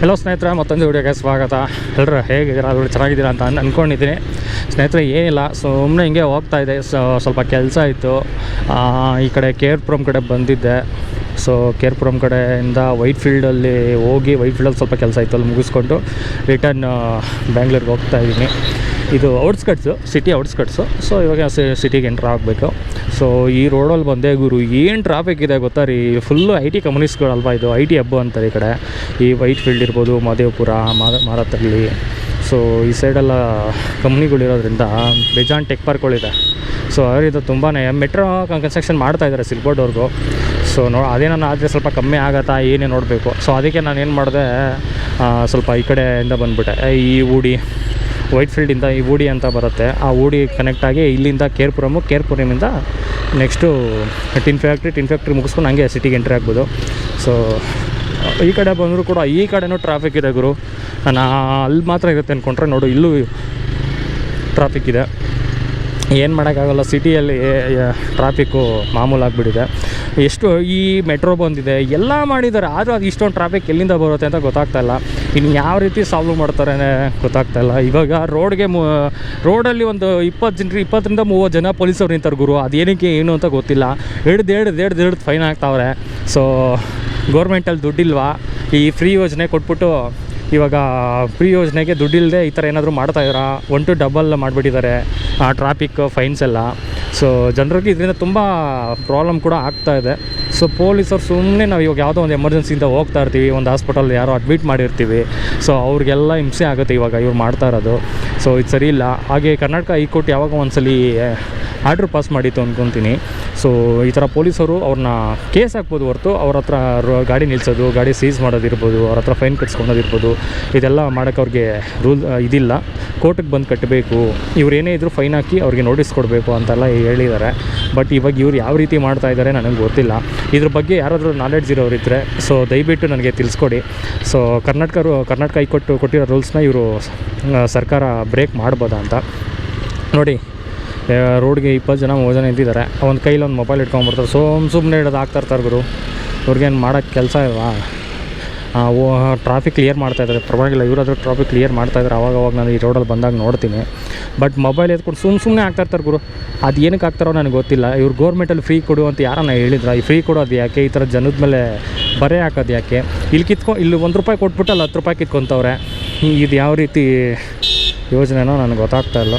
Hello ಸ್ನೇಹಿತರೆ, ಮತ್ತೊಂದು ವೀಡಿಯೋಗೆ ಸ್ವಾಗತ. ಎಲ್ಲರೂ ಹೇಗಿದ್ದೀರಾ? ಅದು ಚೆನ್ನಾಗಿದ್ದೀರಾ ಅಂತ ಅಂದ್ಕೊಂಡಿದ್ದೀನಿ ಸ್ನೇಹಿತರೆ, ಏನಿಲ್ಲ ಸುಮ್ಮನೆ ಹಿಂಗೆ ಹೋಗ್ತಾ ಇದೆ ಸ್ವಲ್ಪ ಕೆಲಸ ಇತ್ತು. ಈ ಕಡೆ ಕೇರ್ಪುರಂ ಕಡೆ ಬಂದಿದ್ದೆ. ಸೊ ಕೇರ್ಪುರಂ ಕಡೆಯಿಂದ ವೈಟ್ ಫೀಲ್ಡಲ್ಲಿ ಹೋಗಿ ವೈಟ್ ಫೀಲ್ಡಲ್ಲಿ ಸ್ವಲ್ಪ ಕೆಲಸ ಇತ್ತು ಅಲ್ಲಿ ಮುಗಿಸ್ಕೊಂಡು ರಿಟರ್ನ್ ಬ್ಯಾಂಗ್ಳೂರಿಗೆ ಹೋಗ್ತಾ ಇದ್ದೀನಿ. ಇದು ಔಟ್ಸ್ಕಟ್ಸು ಸಿಟಿ ಔಟ್ಸ್ಕಟ್ಸು ಸೊ ಇವಾಗ ಸಿಟಿಗೆ ಎಂಟ್ರ್ ಆಗಬೇಕು. ಸೊ ಈ ರೋಡಲ್ಲಿ ಬಂದೆ ಗುರು, ಏನು ಟ್ರಾಫಿಕ್ ಇದೆ ಗೊತ್ತಾ ರೀ? ಫುಲ್ಲು ಐ ಟಿ ಕಂಪ್ನೀಸ್ಗಳಲ್ವಾ ಇದು? ಐ ಟಿ ಹಬ್ಬ ಅಂತಾರೆ ಈ ಕಡೆ. ಈ ವೈಟ್ ಫೀಲ್ಡ್ ಇರ್ಬೋದು ಮಹದೇವಪುರ ಮಾರ ಮಾರತಳ್ಳಿ ಸೊ ಈ ಸೈಡೆಲ್ಲ ಕಂಪ್ನಿಗಳಿರೋದ್ರಿಂದ ಬೇಜಾನ್ ಟೆಕ್ ಪಾರ್ಕ್ಗಳಿದೆ ಸೊ ಇದು. ತುಂಬಾ ಮೆಟ್ರೋ ಕನ್ಸ್ಟ್ರಕ್ಷನ್ ಮಾಡ್ತಾ ಇದ್ದಾರೆ ಸಿಲ್ಬೋರ್ಡ್ವರೆಗೂ ಸೊ ನೋ ಅದೇನೋ ಆದರೆ ಸ್ವಲ್ಪ ಕಮ್ಮಿ ಆಗತ್ತಾ ಏನೇ ನೋಡಬೇಕು. ಸೊ ಅದಕ್ಕೆ ನಾನು ಏನು ಮಾಡಿದೆ ಸ್ವಲ್ಪ ಈ ಕಡೆಯಿಂದ ಬಂದುಬಿಟ್ಟೆ. ಈ ಊಡಿ. ವೈಟ್ ಫೀಲ್ಡಿಂದ ಈ ಊಡಿ ಅಂತ ಬರುತ್ತೆ. ಆ ಊಡಿ ಕನೆಕ್ಟ್ ಆಗಿ ಇಲ್ಲಿಂದ ಕೇರ್ಪುರಮು ಕೇರ್ಪುರಮಿಂದ next tin factory tin factory ಮುಗಿಸ್ಕೊಂಡು ಹಂಗೆ ಸಿಟಿಗೆ ಎಂಟ್ರಿ ಆಗ್ಬೋದು. ಸೊ ಈ ಕಡೆ ಬಂದರೂ ಕೂಡ ಈ ಕಡೆನೂ ಟ್ರಾಫಿಕ್ ಇದೆ ಗುರು. ನಾನು ಅಲ್ಲಿ ಮಾತ್ರ ಇರುತ್ತೆ ಅಂದ್ಕೊಂಡ್ರೆ ನೋಡು, ಇಲ್ಲೂ ಟ್ರಾಫಿಕ್ ಇದೆ. ಏನು ಮಾಡೋಕ್ಕಾಗಲ್ಲ, ಸಿಟಿಯಲ್ಲಿ ಟ್ರಾಫಿಕ್ಕು ಮಾಮೂಲಾಗಿಬಿಟ್ಟಿದೆ ಎಷ್ಟು ಈ ಮೆಟ್ರೋ ಬಂದಿದೆ, ಎಲ್ಲ ಮಾಡಿದ್ದಾರೆ, ಆದರೂ ಅದು ಇಷ್ಟೊಂದು ಟ್ರಾಫಿಕ್ ಎಲ್ಲಿಂದ ಬರುತ್ತೆ ಅಂತ ಗೊತ್ತಾಗ್ತಾ ಇಲ್ಲ. ಇನ್ನು ಯಾವ ರೀತಿ ಸಾಲ್ವ್ ಮಾಡ್ತಾರೆ ಗೊತ್ತಾಗ್ತಾ ಇಲ್ಲ. ಇವಾಗ ರೋಡ್ಗೆ ಮು ರೋಡಲ್ಲಿ ಒಂದು ಇಪ್ಪತ್ತು ಜನ ಇಪ್ಪತ್ತರಿಂದ ಮೂವತ್ತು ಜನ ಪೊಲೀಸವ್ರು ನಿಂತಾರೆ ಗುರು ಅದೇನಕ್ಕೆ ಏನು ಅಂತ ಗೊತ್ತಿಲ್ಲ. ಹಿಡ್ದು ಹಿಡ್ದು ಹಿಡ್ದು ಹಿಡ್ದು ಫೈನ್ ಆಗ್ತಾವ್ರೆ. ಸೊ ಗೌರ್ಮೆಂಟಲ್ಲಿ ದುಡ್ಡಿಲ್ವಾ? ಈ ಫ್ರೀ ಯೋಜನೆ ಕೊಟ್ಬಿಟ್ಟು ಇವಾಗ ಫ್ರೀ ಯೋಜನೆಗೆ ದುಡ್ಡಿಲ್ಲದೆ ಈ ಥರ ಏನಾದರೂ ಮಾಡ್ತಾ ಇದ್ದಾರಾ? ಒನ್ ಟು ಡಬಲ್ ಮಾಡಿಬಿಟ್ಟಿದ್ದಾರೆ ಟ್ರಾಫಿಕ್ ಫೈನ್ಸ್ ಎಲ್ಲ. ಸೊ ಜನರಿಗೆ ಇದರಿಂದ ತುಂಬ ಪ್ರಾಬ್ಲಮ್ ಕೂಡ ಆಗ್ತಾ ಇದೆ. ಸೊ ಪೊಲೀಸರು ಸುಮ್ಮನೆ ನಾವು ಇವಾಗ ಯಾವುದೋ ಒಂದು ಎಮರ್ಜೆನ್ಸಿಯಿಂದ ಹೋಗ್ತಾ ಇರ್ತೀವಿ, ಒಂದು ಹಾಸ್ಪಿಟಲ್ ಯಾರೋ ಅಡ್ಮಿಟ್ ಮಾಡಿರ್ತೀವಿ. ಸೊ ಅವ್ರಿಗೆಲ್ಲ ಹಿಂಸೆ ಆಗುತ್ತೆ ಇವಾಗ ಇವ್ರು ಮಾಡ್ತಾ ಇರೋದು. ಸೊ ಇದು ಸರಿ ಇಲ್ಲ. ಹಾಗೆ ಕರ್ನಾಟಕ ಹೈಕೋರ್ಟ್ ಯಾವಾಗ ಒಂದ್ಸಲಿ ಆರ್ಡ್ರ್ ಪಾಸ್ ಮಾಡಿತ್ತು ಅಂದ್ಕೊತೀನಿ ಸೊ ಈ ಥರ ಪೊಲೀಸರು ಅವ್ರನ್ನ ಕೇಸ್ ಹಾಕ್ಬೋದು ಹೊರತು ಅವ್ರ ಹತ್ರ ಗಾಡಿ ನಿಲ್ಲಿಸೋದು ಗಾಡಿ ಸೀಸ್ ಮಾಡೋದಿರ್ಬೋದು, ಅವ್ರ ಹತ್ರ ಫೈನ್ ಕಟ್ಸ್ಕೊಳೋದಿರ್ಬೋದು. ಇದೆಲ್ಲ ಮಾಡೋಕ್ಕೆ ಅವ್ರಿಗೆ ರೂಲ್ ಇದಿಲ್ಲ. ಕೋರ್ಟಿಗೆ ಬಂದು ಕಟ್ಟಬೇಕು ಇವ್ರು ಏನೇ ಇದ್ದರೂ ಫೈನ್ ಹಾಕಿ ಅವ್ರಿಗೆ ನೋಟಿಸ್ ಕೊಡಬೇಕು ಅಂತೆಲ್ಲ ಹೇಳಿದ್ದಾರೆ. ಬಟ್ ಇವಾಗ ಇವ್ರು ಯಾವ ರೀತಿ ಮಾಡ್ತಾ ಇದ್ದಾರೆ ನನಗೆ ಗೊತ್ತಿಲ್ಲ. ಇದ್ರ ಬಗ್ಗೆ ಯಾರಾದರೂ ನಾಲೆಡ್ಜ್ ಇರೋರು ಇದ್ದರೆ ಸೊ ದಯವಿಟ್ಟು ನನಗೆ ತಿಳಿಸ್ಕೊಡಿ. ಸೊ ಕರ್ನಾಟಕ ರೂ- ಕರ್ನಾಟಕ ಹೈಕೋರ್ಟ್ ಕೊಟ್ಟಿರೋ ರೂಲ್ಸ್ನ ಇವರು ಸರ್ಕಾರ ಬ್ರೇಕ್ ಮಾಡ್ಬೋದಾ ಅಂತ. ನೋಡಿ ರೋಡ್ಗೆ ಇಪ್ಪತ್ತು ಜನ ಮೂವತ್ತು ಜನ ನಿಂತಿದ್ದಾರೆ. ಒಂದು ಕೈಲಿ ಒಂದು ಮೊಬೈಲ್ ಇಟ್ಕೊಂಬಿಡ್ತಾರೆ ಸೋಮ್ ಸುಮ್ಮನೆ ಇಡೋದು ಆಗ್ತಾ ಇರ್ತಾರೆ ಗುರು. ಅವ್ರಿಗೇನು ಮಾಡೋಕ್ಕೆ ಕೆಲಸ ಇಲ್ವಾ? ಟ್ರಾಫಿಕ್ ಕ್ಲಿಯರ್ ಮಾಡ್ತಾ ಇದ್ದಾರೆ. ಪರವಾಗಿಲ್ಲ ಇವರಾದರೂ ಟ್ರಾಫಿಕ್ ಕ್ಲಿಯರ್ ಮಾಡ್ತಾ ಇದ್ದಾರೆ. ಅವಾಗವಾಗ ಅವಾಗ ನಾನು ಈ ರೋಡಲ್ಲಿ ಬಂದಾಗ ನೋಡ್ತೀನಿ. ಬಟ್ ಮೊಬೈಲ್ ಎತ್ಕೊಂಡು ಸುಮ್ಮ ಸುಮ್ಮನೆ ಆಗ್ತಾ ಇರ್ತಾರೆ ಗುರು. ಅದು ಏನಕ್ಕೆ ಆಗ್ತಾರೋ ನನಗೆ ಗೊತ್ತಿಲ್ಲ. ಇವ್ರು ಗೌರ್ಮೆಂಟಲ್ಲಿ ಫ್ರೀ ಕೊಡು ಅಂತ ಯಾರನ್ನ ಹೇಳಿದ್ರು? ಈ ಫ್ರೀ ಕೊಡೋದು ಯಾಕೆ? ಈ ಥರ ಜನದ ಮೇಲೆ ಬರೆ ಹಾಕೋದು ಯಾಕೆ? ಇಲ್ಲಿ ಕಿತ್ಕೊ, ಇಲ್ಲಿ ಒಂದು ರೂಪಾಯಿ ಕೊಟ್ಬಿಟ್ಟು ಅಲ್ಲಿ ಹತ್ತು ರೂಪಾಯಿ ಕಿತ್ಕೊತವ್ರೆ. ಇದು ಯಾವ ರೀತಿ ಯೋಜನೆನೋ ನನಗೆ ಗೊತ್ತಾಗ್ತಾ ಇಲ್ಲ.